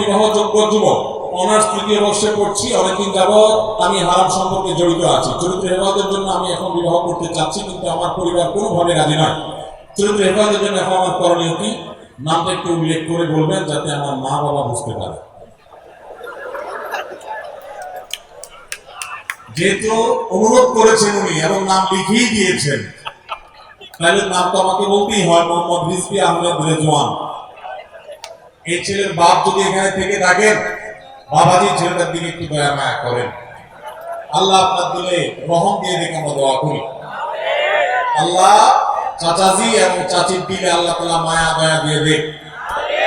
বিবাহযোগ্য যুবক। অনার্স তৃতীয় বর্ষে পড়ছি অনেকদিন যাবৎ। আমি হারাম সম্পর্কে জড়িত আছি। চরিত্র হেফাজতের জন্য আমি এখন বিবাহ করতে চাচ্ছি, কিন্তু আমার পরিবার কোনোভাবে রাজি নয়। চরিত্র হেফাজতের জন্য এখন আমার করণীয় কি? নামটা একটু উল্লেখ করে বলবেন, যাতে আমার মা বাবা বুঝতে পারে। যেহেতু অনুরোধ করেছেন উনি এবং নাম লিখিয়ে দিয়েছেন, তাহলে নাম তো আমাকে বলতেই হয়, মোহাম্মদ রিজভি আহমেদ রেজওয়ান। এই ছেলের বাপ যদি এখানে থেকে থাকেন বাবাজি ছেলেটার দিকে একটু দয়া মায়া করেন। আল্লাহ আপনার দিলে রহম দিয়ে দেখে আমরা দোয়া করি। আল্লাহ চাচাজি এবং চাচির দিলে আল্লাহ তালা মায়া, দয়া দিয়ে দেখ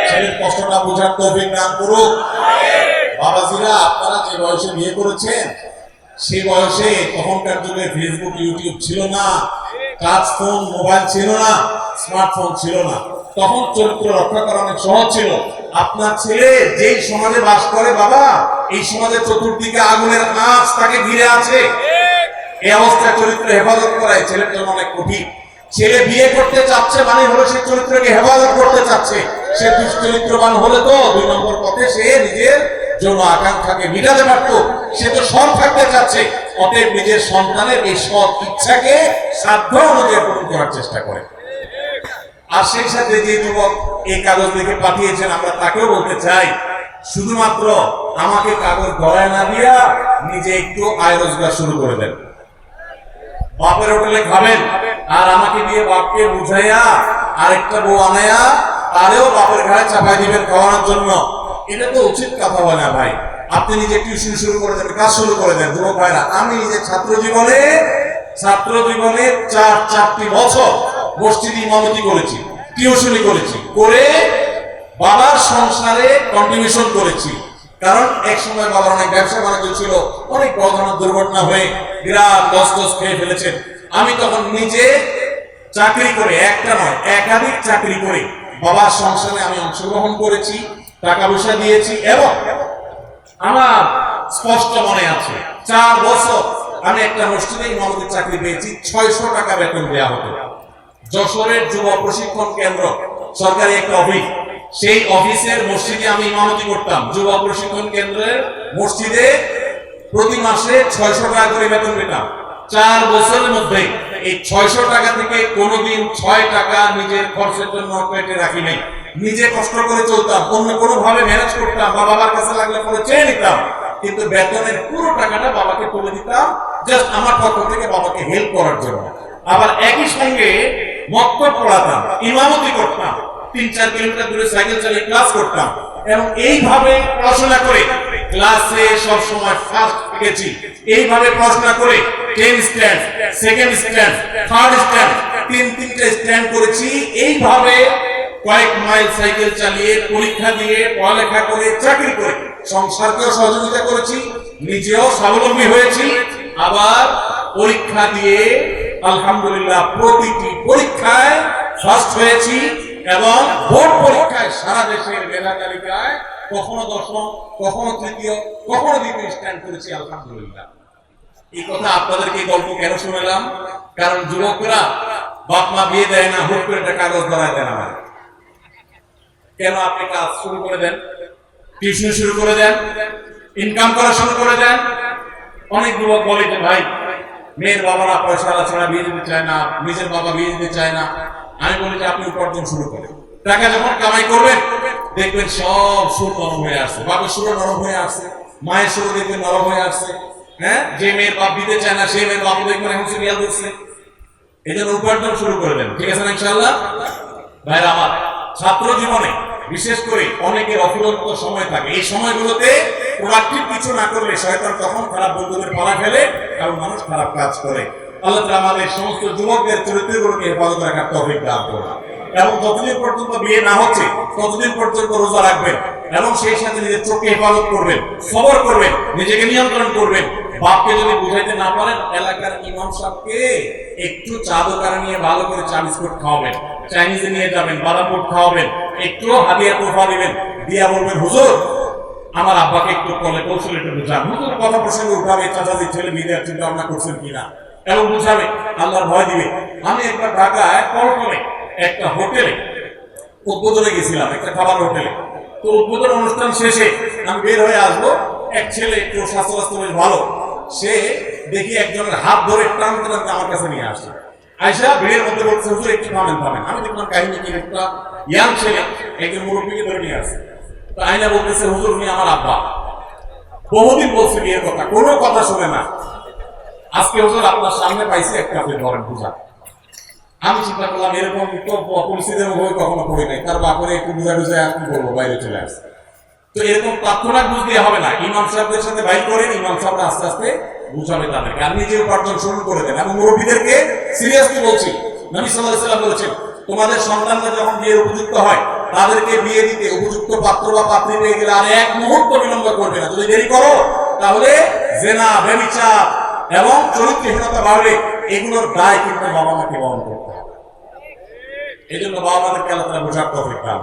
ছেলের কষ্টটা বোঝার তৌফিক দান করুক। বাবাজিরা, আপনারা যে বয়সে বিয়ে করেছেন সেই বয়সে তখনকার যুগে ফেসবুক ইউটিউব ছিল না। টাচ ফোন মোবাইল ছিল না। স্মার্টফোন ছিল না। তখন চরিত্র রক্ষা করা অনেক সহজ ছিল। আপনার ছেলে যেই সমাজে বাস করে বাবা এই সমাজের চতুর্দিকে আগুনের আঁচ তাকে ঘিরে আছে। এই অবস্থায় চরিত্র হেফাজত করা এই ছেলের জন্য অনেক কঠিন। ছেলে বিয়ে করতে চাচ্ছে মানে হলো সে চরিত্রকে হেফাজত করতে চাচ্ছে। সে দুশ্চরিত্রবান হলে তো দুই নম্বর পথে সে নিজের জন্য আকাঙ্ক্ষাকে মিটাতে পারতো। সে তো সৎ থাকতে চাচ্ছে। অতএব নিজের সন্তানের এই সৎ ইচ্ছাকে সাধ্য অনুযায়ী পূরণ করার চেষ্টা করে। আর সেই সাথে যে যুবক এই কাগজ লিখে পাঠিয়েছেন, আমরা তাকেও বলতে চাই, শুধুমাত্র আমাকে কাগজ গড়ায় না দিয়া নিজে একটু আয় রোজগার শুরু করে দেন। বাপের হোটেলে খাবেন, আর আমাকে দিয়ে বাপকে বুঝাইয়া আরেকটা বউ আনাইয়া তারেও বাপের ঘাড়ে চাপাই দিবেন খাওয়ানোর জন্য। এটা তো উচিত কথা বলে না ভাই। আপনি নিজে টিউশন শুরু করে দেন কাজ শুরু করে দেন, যুবক ভাইরা। আমি নিজে ছাত্র জীবনে ছাত্র জীবনে চার চারটি বছর মসজিদ ইমামতি করেছি করেছি, করে বাবার সংসারে কন্ট্রিবিউশন করেছি। কারণ এক সময় বাবার অনেক ব্যবসা বাণিজ্য ছিল, অনেক বড় ধরনের দুর্ঘটনা হয়ে বিরাট খেয়ে ফেলেছেন। আমি তখন নিজে চাকরি করে, একটা নয়, একাধিক চাকরি করে বাবার সংসারে আমি অংশগ্রহণ করেছি, টাকা পয়সা দিয়েছি এবং আমার স্পষ্ট মনে আছে, চার বছর আমি একটা মসজিদে ইমামতির চাকরি পেয়েছি, ছয়শো টাকা বেতন দেওয়া হতো। যশোরের যুব প্রশিক্ষণ কেন্দ্র। সরকারি একটা অফিস। সেই অফিসের মসজিদে আমি ইমামতি করতাম। যুব প্রশিক্ষণ কেন্দ্রের মসজিদে প্রতি মাসে ছয়শো টাকা করে বেতন পেতাম। চার বছরের মধ্যে এই ছয়শো টাকা থেকে কোনোদিন ছয় টাকা নিজের খরচের জন্য পেটে রাখি নাই। নিজে কষ্ট করে চলতাম, অন্য কোনো ভাবে ম্যানেজ করতাম বা বাবার কাছে লাগলে পরে চেয়ে নিতাম। কিন্তু বেতনের পুরো টাকাটা বাবাকে তুলে দিতাম জাস্ট আমার পক্ষ থেকে বাবাকে হেল্প করার জন্য। আবার একই সঙ্গে মক্তব পড়াতাম, ইমামতি করতাম, তিন চার কিলোমিটার দূরে সাইকেল চালিয়ে ক্লাস করতাম এবং এইভাবে পড়াশোনা করে ক্লাসে সব সময় ফার্স্ট গেছি। এইভাবে পড়াশোনা করে ten stand second stand third stand তিন তিনটে স্ট্যান্ড করেছি। এইভাবে কয়েক মাইল সাইকেল চালিয়ে পরীক্ষা দিয়ে পড়ালেখা করে চাকরি করে সংসারকেও সহযোগিতা করেছি, নিজেও স্বাবলম্বী হয়েছি। আবার পরীক্ষা দিয়ে আলহামদুলিল্লাহ, প্রতিটি পরীক্ষায় ফার্স্ট হয়েছি এবং বোর্ড পরীক্ষায় সারা দেশের মেধা তালিকায় কখনো দশম, কখনো তৃতীয়, কখনো দ্বিতীয় স্ট্যান্ড করেছি, আলহামদুলিল্লাহ। এই কথা আপনাদেরকে এই গল্প কেন শুনলাম? কারণ যুবকরা বাপ মা বিয়ে দেয় না, হুট করে একটা কাগজ ধরায় দেন আমার কেন আপনি কাজ শুরু করে দেন? টিউশন শুরু করে দেন? ইনকাম করা শুরু করে দেন? অনেক যুবক বলে যে, ভাই মেয়ের বাবারা পয়সা ছাড়া বিয়ে দিতে চায় না, নিজের বাবা বিয়ে দিতে চায় না। আমি বলি যে আপনি উপার্জন শুরু করেন। টাকা যখন কামাই করবেন, দেখবেন সব সুর নরম হয়ে আসছে। বাবার সুরও নরম হয়ে আসছে, মায়ের সুরও দেখবেন নরম হয়ে আসছে। হ্যাঁ? যে মেয়ের বাপ দিতে চায় না সেই মেয়ের বাপ দেখবেন এখন সিরিয়াল দিচ্ছে এই জন্য উপার্জন শুরু করে দেন। ঠিক আছে না ইনশাল্লাহ ভাইরা আমার, ছাত্র জীবনে বিশেষ করে অনেকের অফুরন্ত সময় থাকে। এই সময়গুলোতে প্রোডাক্টিভ কিছু না করলে শয়তান তখন খারাপ বন্ধুদের পালা ফেলে এবং মানুষ খারাপ কাজ করে। আল্লাহ তাআলা আমাদের সমস্ত যুবকদের চরিত্রগুলোকে হেফাজত রাখার তৌফিক দান এবং যতদিন পর্যন্ত বিয়ে না হচ্ছে, ততদিন পর্যন্ত রোজা রাখবেন এবং সেই সাথে নিজের চোখকে হেফাজত করবেন, সবর করবেন, নিজেকে নিয়ন্ত্রণ করবেন। বাপকে যদি বুঝাইতে না পারেন, এলাকার ইমাম সাহেবকে একটু চা নিয়ে ভালো করে চা বিস্কুট খাওয়াবেন। চাইনিজে নিয়ে যাবেন বাদাম খাওয়াবেন, একটু হাদিয়া তোফা দিবেন। দিয়া বলবেন, হুজুর, আমার আব্বাকে একটু কলে কৌশল একটু বুঝান। হুজুর কথা প্রসঙ্গে উঠাবে চাচাদের ছেলে মেয়েদের চিন্তা ভাবনা করছেন কিনা? এবং বুঝাবে, আল্লাহর ভয় দিবে। আমি একবার ঢাকায় কল করে একটা হোটেলে, উদ্বোধনে গেছিলাম, একটা খাবার হোটেলে। তো উদ্বোধন অনুষ্ঠান শেষে আমি বের হয়ে আসব, এক ছেলে একটু স্বাস্থ্য বেশ ভালো। সে দেখি একজনের হাত ধরে টানতে টানতে আমার কাছে নিয়ে আসে। আয়সা ভিড়ের মধ্যে বলছে, হুজুর, একটু থামেন থামেন আমি দেখলাম কাহিনী একটা ইয়াং ছেলে, একজন মুরব্বীকে ধরে নিয়ে আসে তো আয়না বলতেছে, হুজুর, উনি আমার আব্বা। বহুদিন বলছে বিয়ের কথা, কোনো কথা শুনে না। আজকে হুজুর আপনার সামনে পাইছি একটা আপনি ধরেন পূজা। আমি চিন্তা করলাম, এরকম তো পরিস্থিতির মুখে কখনো পড়ি নাই। তার বাপরে একটু বুঝা বুঝা কি বলব, বাইরে চলে আসে তো এরকম তৎক্ষণাৎ বুঝ দিয়ে হবে না। ইমাম সাহেবদের সাথে বাইর করেন, ইমাম সাহেবরা আস্তে আস্তে বুঝাবে তাদেরকে আর নিজে উপার্জন শুরু করে দেন। এবং মুরব্বীদেরকে সিরিয়াসলি বলছি, নবী সাল্লাহ বলেছেন, তোমাদের সন্তানরা যখন বিয়ের উপযুক্ত হয়, তাদেরকে বিয়ে দিতে উপযুক্ত পাত্র বা পাত্রী পেয়ে গেলে আর এক মুহূর্ত বিলম্ব করবে না। যদি দেরি করো, তাহলে জেনা, ব্যবিচার এবং চরিত্রহীনতা বাড়বে। এগুলোর দায় কিন্তু বাবা মাকে বহন করতে হবে। এই জন্য বাবা মাদেরকে আল্লাহ তালা বোঝার করুন।